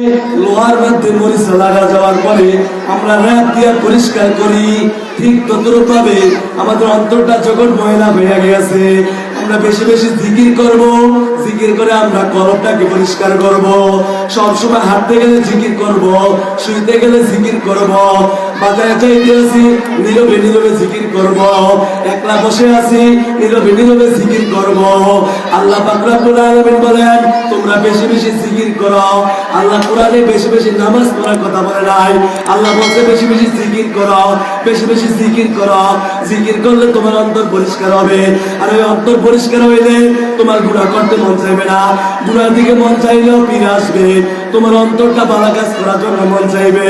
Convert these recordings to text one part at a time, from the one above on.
লোহার মধ্যে মরিচ লাগা যাওয়ার পরে আমরা র্যাপ দিয়ে পরিষ্কার করি। ঠিক ততরূপভাবে আমাদের অন্তরটা যখন ময়লা হয়ে গেছে আমরা বেশি বেশি জিকির করব। জিকির করে আমরা কলমটাকে পরিষ্কার করব। সবসময় হাঁটতে গেলে জিকির করব, শুইতে গেলে জিকির করব। বাজারে নীরবে জিকির করব। একলা বসে আছি, নীরবে নীরবে জিকির করব। আল্লাহ পাক রব্বুল বলেন, তোমরা বেশি বেশি জিকির করো। আল্লাহ কোরআনে বেশি বেশি নামাজ পড়ার কথা বলে নাই। আল্লাহ বলছে, বেশি বেশি জিকির করো, বেশি বেশি জিকির করো। জিকির করলে তোমার অন্তর পরিষ্কার হবে। আর ওই অন্তর পরিষ্কার হইলে তোমার গুণা করতে মন চাইবে না। গুণার দিকে মন চাইলেও ফিরে আসবে। তোমার অন্তরটা বালা কাজ করার জন্য মন চাইবে।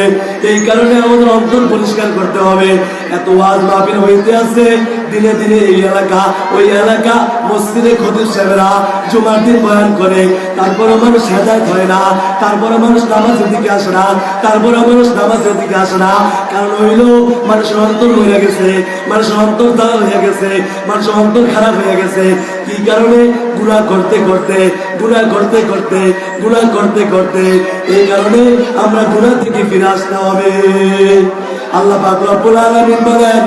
এই কারণে আমাদের অন্তর পরিষ্কার করতে হবে। এত ওয়াজ মাহফিল হইতে আছে, দিনে দিনে এই এলাকা, ওই এলাকা মসজিদে খতিব সাহেবরা জুমার দিন বয়ান করে তারপরে মানুষ হেদায়ত হয় না তারপরে মানুষ নামাজের দিকে আসে না তারপরে মানুষ নামাজের দিকে আসে না। কারণ হইল মানুষের অন্তর হয়ে গেছে, মানুষের অন্তর দাঁড়া হয়ে গেছে, মানুষের অন্তর খারাপ হয়ে গেছে। কি কারণে? গুণা করতে করতে গুণা করতে করতে গুণা করতে করতে। এই কারণে আমরা গুণা থেকে ফিরে আসতে হবে। আল্লাহ পাক রব্বুল আলামিন বলেন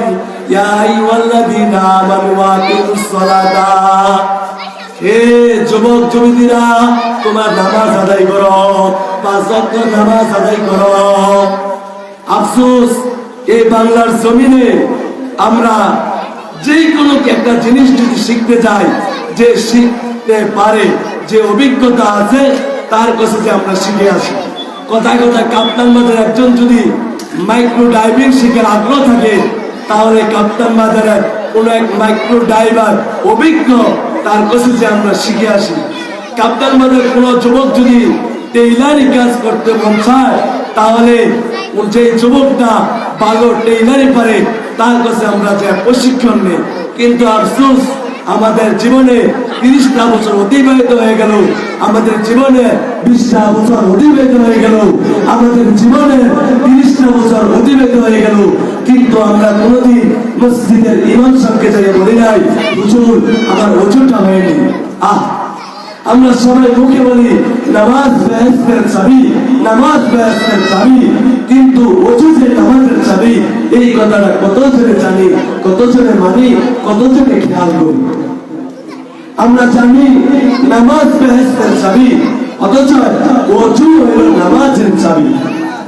আফসোস বাংলার জমিনে আমরা যে কোনো একটা জিনিস যদি শিখতে যাই, যে শিখতে পারে, যে অভিজ্ঞতা আছে, তার কাছে যে আমরা শিখে আসি। কথায় কথায় কাপ্তান বাজার একজন যদি মাইক্রো ডাইভিং শিখার আগ্রহ থাকে তাহলে কাপ্তান বাজারের কোন এক মাইক্রো ড্রাইভার অভিজ্ঞ, তার কাছে যে আমরা শিখে আসি। কাপ্তান বাজারের কোন যুবক যদি টেইলারি কাজ করতে মন তাহলে যে যুবকটা ভালো টেইলারি পারে, তার কাছে আমরা যে প্রশিক্ষণ নেই। কিন্তু আফসোস আমাদের জীবনে তিরিশটা বছর অতিবাহিত হয়ে গেল। আমাদের জীবনে বিশটা বছর অতিবাহিত হয়ে গেল। আমাদের জীবনে তিরিশটা বছর অতিবাহিত হয়ে গেল। কিন্তু আমরা কোনোদিন মসজিদের ইমাম সাহেবকে যাই বলি নাই, হুজুর, আমার ওজনটা হয়নি। আহ। আমরা সবাই মুখে বলি, নামাজ বেহেস্তের চাবি, নামাজ বেহেস্তের চাবি। কিন্তু অজু নামাজের চাবি, এই কথাটা কত জনে জানি, কত জনে মানি, কত জনে খেয়াল করি। আমরা জানি, নামাজ বেহেস্তের চাবি, অথচ অজু হইল নামাজের চাবি।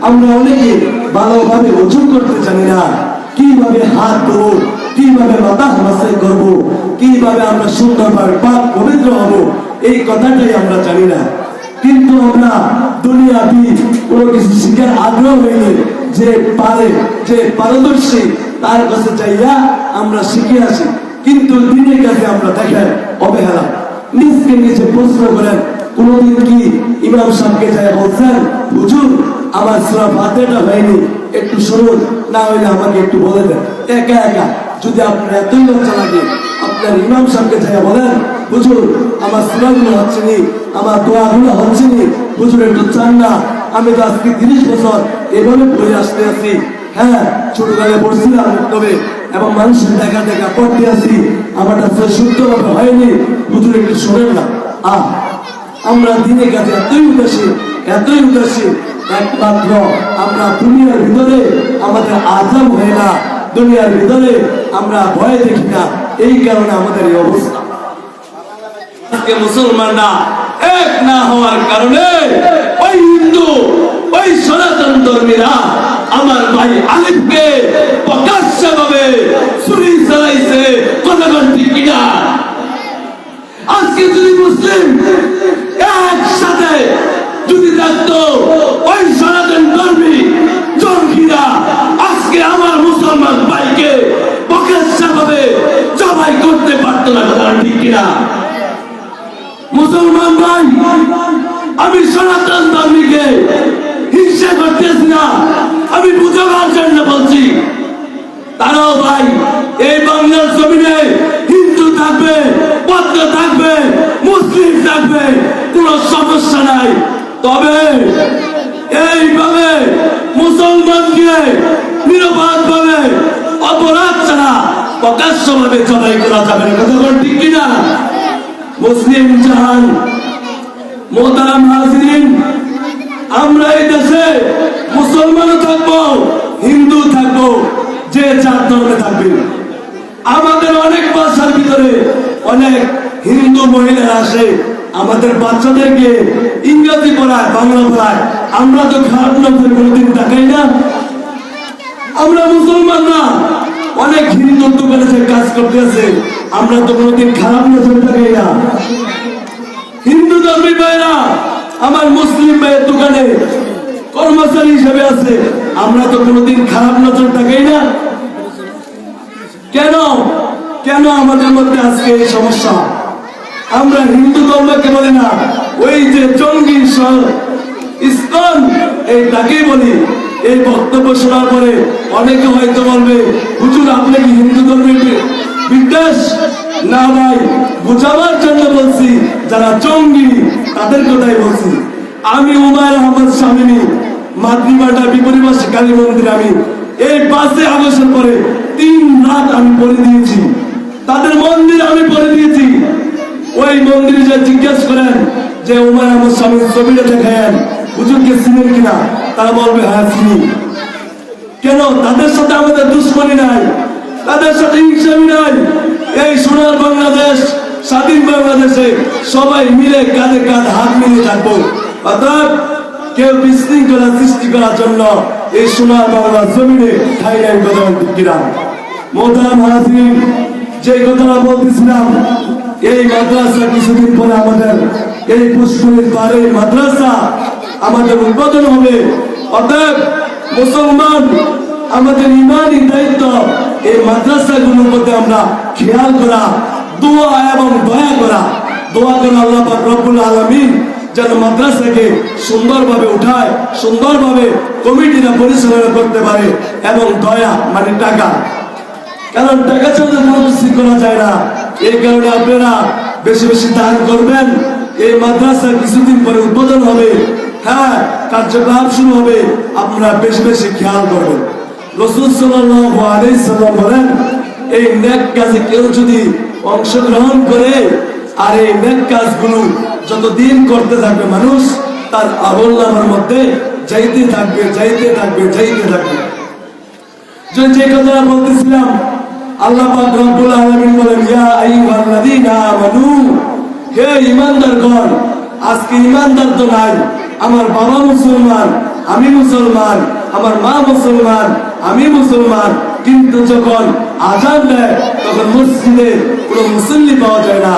আমরা অনেকে ভালোভাবে অজু করতে জানি না, কীভাবে হাত ধরবো কীভাবে মাথা মাসাই করব, কীভাবে আমরা সুন্দরভাবে পাপ পবিত্র হব এই কথাটাই আমরা জানি না। কিন্তু আমরা দুনিয়াবি কোনো কিছু শিখার আগ্রহ হইলে যে পারে, যে পারদর্শী, তার কাছে চাইয়া আমরা শিখে আসি। কিন্তু দিনের কাছে আমরা দেখেন অবহেলা। নিজকে নিজে প্রশ্ন করেন, কোনদিন কি ইমাম সাহেবকে যায় বলছেন, হুজুর, আমার সুরা ফাতেটা হয়নি, একটু শুনুন, না হইলে আমাকে একটু বলে দেন। একা একা, যদি আপনার এতই লজ্জা লাগে, আপনার ইমাম সাহেবকে যায় বলেন হুজুর, আমার সুরাগুলো হচ্ছে নি, আমার দোয়াগুলো হচ্ছে নি। হুজুর, একটু চান না, আমি তো আজকে তিরিশ বছর এভাবে পড়ে আসতে আছি। হ্যাঁ ছোটবেলায় পড়ছিলাম তবে এবং মানুষের দেখা দেখা পড়তে আছি। আমারটা শুদ্ধভাবে হয়নি। হুজুর, একটু শোনেন না। আহ, আমরা দিনে কাজে এতই উদাসীন এতই উদাসীন একমাত্র আমরা দুনিয়ার ভিতরে আমাদের আজাম হয় না। দুনিয়ার ভিতরে আমরা ভয় দেখি না। এই কারণে আমাদের এই অবস্থা। আজকে মুসলমানরা এক না হওয়ার কারণে ওই হিন্দু, ওই সনাতন ধর্মীরা আমার ভাই আলিফকে প্রকাশ্য ভাবে ছুরি চালাইছে কথা ঠিক কিনা? আজকে যদি মুসলিম একসাথে যদি থাকতো ওই সনাতন ধর্মী জঙ্গিরা আজকে আমার মুসলমান ভাইকে প্রকাশ্যভাবে জবাই করতে পারতো না কথা ঠিক কিনা মুসলমান ভাই আমি সনাতন ধর্মীকে হিংসা করতেছি না আমি বুঝাবার জন্য বলছি তারাও ভাই এই বাংলার জমিনে হিন্দু থাকবে বৌদ্ধ থাকবে মুসলিম থাকবে কোনো সমস্যা নাই। তবে এইভাবে মুসলমানকে নিরপরাধ ভাবে অপরাধ ছাড়া প্রকাশ্য ভাবে জবাই করা যাবে না। ঠিক কিনা? মুসলিম জাহান, মোহতারাম হাজিরিন, আমরা এই দেশে হিন্দু থাকব, যে যার ধর্মে থাকবে। আমাদের অনেক বাসার ভিতরে অনেক হিন্দু মহিলারা আসে, আমাদের বাচ্চাদেরকে ইংরেজি পড়ায়, বাংলা পড়ায়। আমরা তো খারাপ নজর কোনোদিন তাকাই না। আমরা মুসলমান না। অনেক হিন্দু দোকানে কাজ করতে আছে, আমরা তো কোনোদিন খারাপ নজর তাকাই না। হিন্দু ধর্মী ভাইরা আমার মুসলিম ভাইয়ের দোকানে কর্মচারী হিসেবে আছে। আমরা তো কোনোদিন খারাপ নজর তাকাই না। কেন? কেন আমাদের মধ্যে আজকে এই সমস্যা? আমরা হিন্দু ধর্মকে বলি না? ওই যে জঙ্গি ইসকন এই তাকেই বলি। এই বক্তব্য শোনার পরে অনেকে হয়তো বলবে, হুজুর, আপনি কি হিন্দু ধর্মের বিদ্বেষ? না ভাই, বোঝাবার জন্য বলছি, যারা জঙ্গি, তাদের কথাই বলছি। আমি উমায় আহমদ স্বামিনী মাতৃমাটা বিপরীবাসী কালী মন্দির আমি এই পাঁচে আগস্টের পরে তিন রাত আমি পড়ে দিয়েছি। তাদের মন্দির আমি পড়ে দিয়েছি। ওই মন্দিরে যে জিজ্ঞেস করেন যে উমার আহমদ স্বামীর ছবিটা দেখায়েন হুজুরকে চিনেন কিনা? তারা বলবে হ্যাঁ চিনি কেন? তাদের সাথে আমাদের দুশ্মনী নাই, তাদের সাথে হিংসামি নাই। এই সোনার বাংলাদেশ, স্বাধীন বাংলাদেশে সবাই মিলে কাঁধে কাঁধ হাত মিলিয়ে থাকব। অর্থাৎ কেউ বিশৃঙ্খলা সৃষ্টি করার জন্য এই সোনার বাংলা জমিনে ঠাই নাই প্রধান কিরাম মোহতারাম হাজির যে কথাটা বলতেছিলাম এই মাদ্রাসা কিছুদিন পরে আমাদের এই পুষ্করির পারে মাদ্রাসা আমাদের উদ্বোধন হবে। অতএব মুসলমান, আমাদের ইমানই দায়িত্ব এই মাদ্রাসাগুলোর মধ্যে আমরা খেয়াল করা, দোয়া এবং দয়া করা। দোয়া করা আল্লাহ পাক রব্বুল আলামিন যেন মাদ্রাসাকে সুন্দরভাবে উঠায়, সুন্দরভাবে কমিটিরা পরিচালনা করতে পারে এবং দয়া মানে টাকা। কারণ টাকা ছাড়া কোনো করা যায় না। এই কারণে আপনারা বেশি বেশি দান করবেন। এই মাদ্রাসা কিছুদিন পরে উদ্বোধন হবে। হ্যাঁ কার্যক্রম শুরু হবে। আপনারা বেশি বেশি খেয়াল করবেন। যদি অংশগ্রহণ করে, আর এই নেক যতদিন করতে থাকবে মানুষ, তার নামার মধ্যে থাকবে থাকবে থাকবে। যে কথা বলতেছিলাম আল্লাহ রব্বুল আলামিন বলেন ইয়া আইয়ুহাল্লাযীনা আমানু, হে ঈমানদারগণ, আজকে ঈমানদার তো নাই, আমার বাবা মুসলমান, আমি মুসলমান, আমার মা মুসলমান, আমি মুসলমান, কিন্তু যখন আজান দেয়, তখন মসজিদে কোনো মুসল্লি পাওয়া যায় না।